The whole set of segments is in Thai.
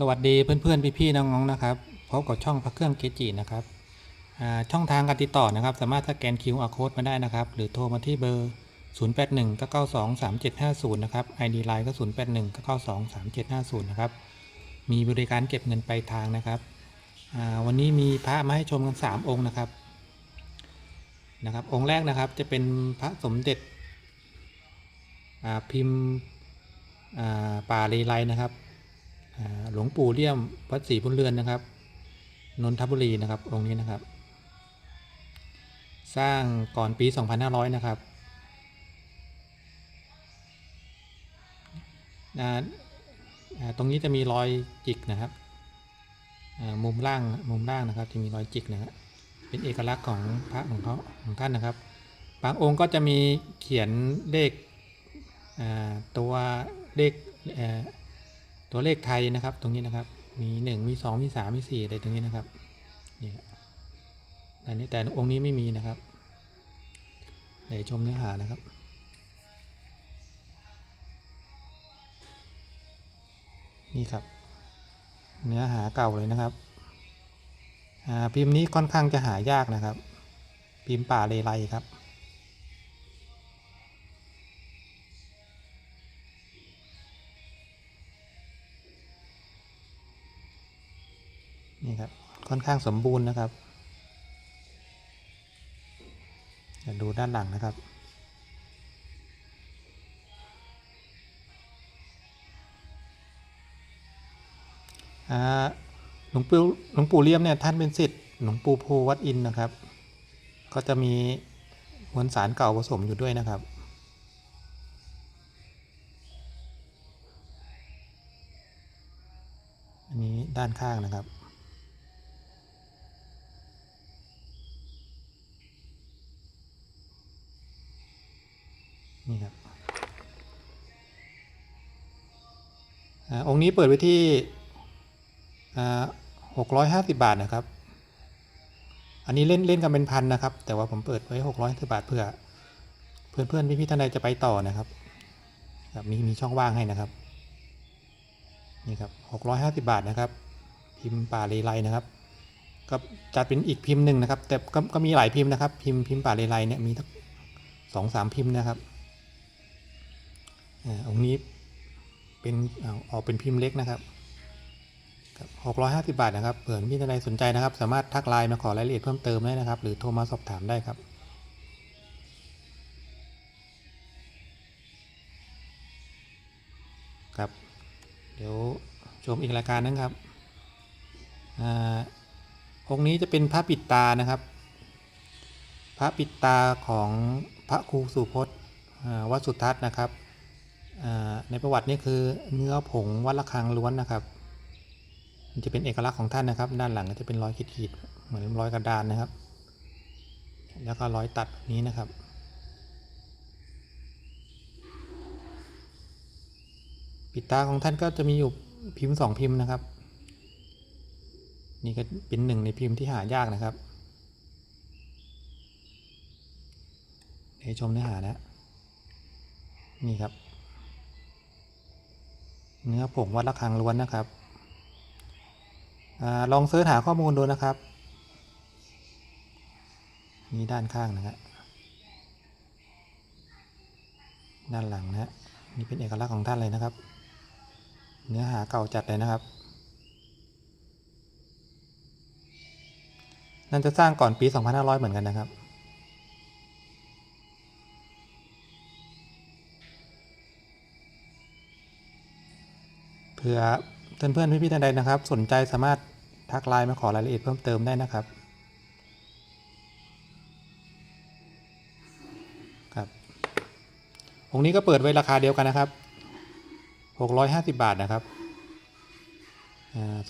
สวัสดีเพื่อนๆพี่ๆน้องๆนะครับพบกับช่องพระเครื่องเกจินะครับช่องทางการติดต่อนะครับ สามารถสแกน QR Code มาได้นะครับ หรือโทรมาที่เบอร์ 081 992 3750 นะครับ ID Line ก็ 081 992 3750 นะครับ มีบริการเก็บเงินปลายทางนะครับ วันนี้มีพระมาให้ชมกัน 3 องค์นะครับนะครับ องค์แรกนะครับจะเป็นพระสมเด็จพิมพ์ป่าเลไลนะครับ หลวงปู่เลี่ยมวัดศรีบุญเรือนนะครับ นนทบุรีนะครับองค์นี้นะครับ สร้างก่อนปี 2500 นะครับตรงนี้จะมีรอยจิกนะครับมุมล่างมุมล่างนะครับจะมีรอยจิกนะครับเป็นเอกลักษณ์ของพระของเขาของท่านนะครับ บางองค์ก็จะมีเขียนเลขตัวเลข ตัวเลขไทยนะครับ ตรงนี้นะครับ มีหนึ่งมีสองมีสามมีสี่อะไรตรงนี้นะครับนี่ครับอันนี้แต่องค์นี้ไม่มีนะครับเดี๋ยวชมเนื้อหานะครับ นี่ครับ เนื้อหาเก่าเลยนะครับอ่าพิมพ์นี้ค่อนข้างจะหายากนะครับ พิมพ์ป่าเลไลครับ นี่ครับค่อนข้างสมบูรณ์นะครับดูด้านหลังนะครับ หลวงปู่หลวงปู่เลี่ยมเนี่ยท่านเป็นศิษย์หลวงปู่โพวัดอินนะครับ ก็จะมีมวลสารเก่าผสมอยู่ด้วยนะครับอันนี้ด้านข้างนะครับ องค์นี้เปิดไว้ที่หกร้อยห้าสิบาทนะครับ อันนี้เล่นเล่นกันเป็นพันนะครับ แต่ว่าผมเปิดไว้หกร้อยสิบาทเพื่อ เพื่อนเพื่อนพี่พี่ท่านใดจะไปต่อนะครับมีมีช่องว่างให้นะครับ นี่ครับหกร้อยห้าสิบาทนะครับ พิมพ์ป่าเลไลนะครับ ก็จัดเป็นอีกพิมพ์หนึ่งนะครับ แต่ก็ก็มีหลายพิมพ์นะครับ พิมพ์พิมพ์ป่าเลไลเนี่ยมีทั้งสองสามพิมพ์นะครับอ่าองค์นี้ เป็นออกเป็นพิมพ์เล็กนะครับหกร้อยห้าสิบาทนะครับเผื่อพี่ท่านใดสนใจนะครับ สามารถทักไลน์มาขอรายละเอียดเพิ่มเติมได้นะครับ หรือโทรมาสอบถามได้ครับครับ เดี๋ยวชมอีกรายการนึงครับอ่าองค์นี้จะเป็นพระปิดตานะครับ พระปิดตาของพระครูสุพจน์วัดสุทัศน์นะครับ ในประวัตินี่คือเนื้อผงวัดระฆังล้วนนะครับ มันจะเป็นเอกลักษณ์ของท่านนะครับ ด้านหลังก็จะเป็นรอยขีดๆเหมือนรอยกระดานนะครับ แล้วก็รอยตัดแบบนี้นะครับปิดตาของท่านก็จะมีอยู่พิมพ์สองพิมพ์นะครับ นี่ก็เป็นหนึ่งในพิมพ์ที่หายากนะครับเดี๋ยวชมเนื้อหานะนี่ครับ เนื้อผงวัดระฆังล้วนนะครับอลองเสิร์ชหาข้อมูลดูนะครับนี่ด้านข้างนะฮะด้านหลังนะฮะนี่เป็นเอกลักษณ์ของท่านเลยนะครับ เนื้อหาเก่าจัดเลยนะครับนั่นจะสร้างก่อนปี 2500 เหมือนกันนะครับ เผื่อเพื่อนๆพี่ๆท่านใดนะครับ สนใจสามารถทักไลน์มาขอรายละเอียดเพิ่มเติมได้นะครับครับองค์นี้ก็เปิดไว้ราคาเดียวกันนะครับ 650 บาทนะครับ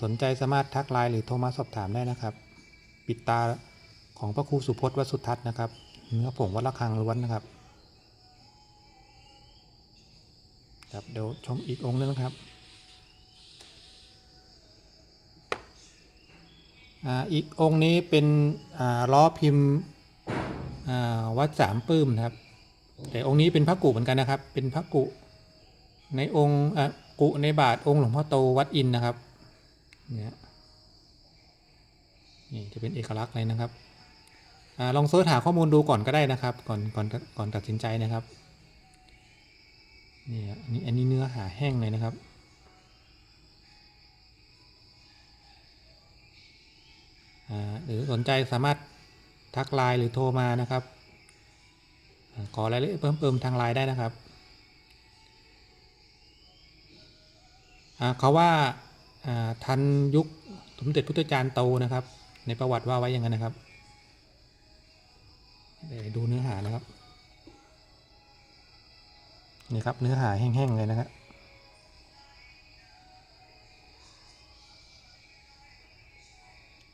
สนใจสามารถทักไลน์หรือโทรมาสอบถามได้นะครับ ปิดตาของพระครูสุพจน์วัสุทัศน์นะครับเนื้อผงวัดระฆังล้วนนะครับครับเดี๋ยวชมอีกองค์นึงนะครับ อีกองค์นี้เป็นล้อพิมพ์วัดสามปื้มนะครับ แต่องค์นี้เป็นพระกุเหมือนกันนะครับ เป็นพระกุในองค์กุในบาทองค์หลวงพ่อโตวัดอินนะครับเนี่ยนี่จะเป็นเอกลักษณ์เลยนะครับอลองเสิร์ชหาข้อมูลดูก่อนก็ได้นะครับ ก่อนก่อนก่อนตัดสินใจนะครับนี่อันนี้เนื้อหาแห้งเลยนะครับ หรือสนใจสามารถทักไลน์หรือโทรมานะครับ ขอรายละเอียดเพิ่มเติมทางไลน์ได้นะครับเขาว่าอ่าทันยุคสมเด็จพุทธจารย์โตนะครับ ในประวัติว่าไว้อย่างนั้นนะครับเดี๋ยวดูเนื้อหานะครับ นี่ครับเนื้อหาแห้งๆเลยนะครับ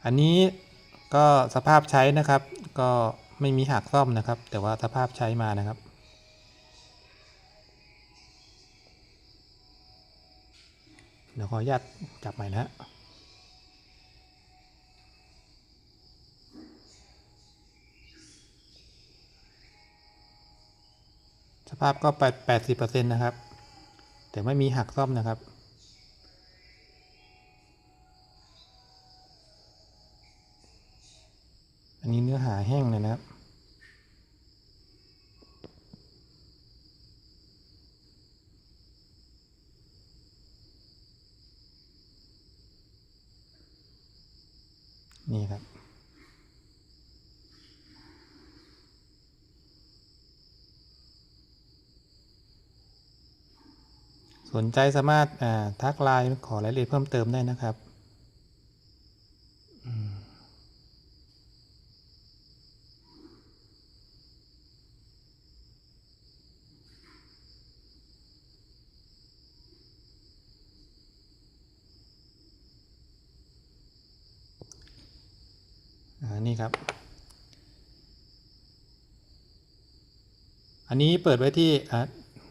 อันนี้ก็สภาพใช้นะครับ ก็ไม่มีหักซ่อมนะครับ แต่ว่าสภาพใช้มานะครับ เดี๋ยวขออนุญาตจับใหม่นะฮะสภาพก็แปดแปดสิบเปอร์เซ็นต์นะครับ แต่ไม่มีหักซ่อมนะครับาแห้งเลยนะครับ นี่ครับสนใจสามารถทักไลน์ขอรายละเอียดเพิ่มเติมได้นะครับ นี่ครับ อันนี้เปิดไว้ที่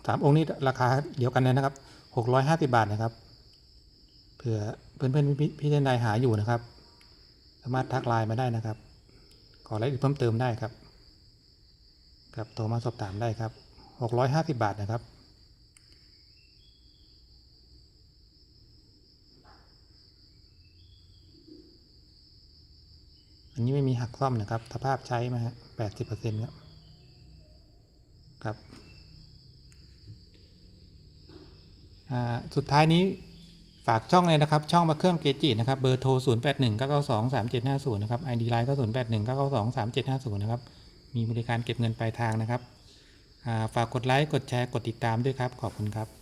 สามองค์นี้ราคาเดียวกันเลยนะครับหกร้อยห้าสิบาทนะครับ เผื่อเพื่อนเพื่อนๆพี่พี่ท่านใดหาอยู่นะครับ สามารถทักไลน์มาได้นะครับ ขอรายละเอียดเพิ่มเติมได้ครับครับโทรมาสอบถามได้ครับหกร้อยห้าสิบาทนะครับ นนี้ไม่มีหักซ่อมนะครับ สภาพใช้มาฮะแปดสิบเปอร์เซ็นต์ครับครับอ่าสุดท้ายนี้ฝากช่องเลยนะครับ ช่องมาเครื่องเกจินะครับ เบอร์โทร 0 8 1 9 9 2 3 7 5 0 นะครับ ID ไลน์ก็ 0 8 1 9 9 2 3 7 5 0 นะครับ มีบริการเก็บเงินปลายทางนะครับอ่าฝากกดไลค์ กดแชร์ กดติดตามด้วยครับ ขอบคุณครับ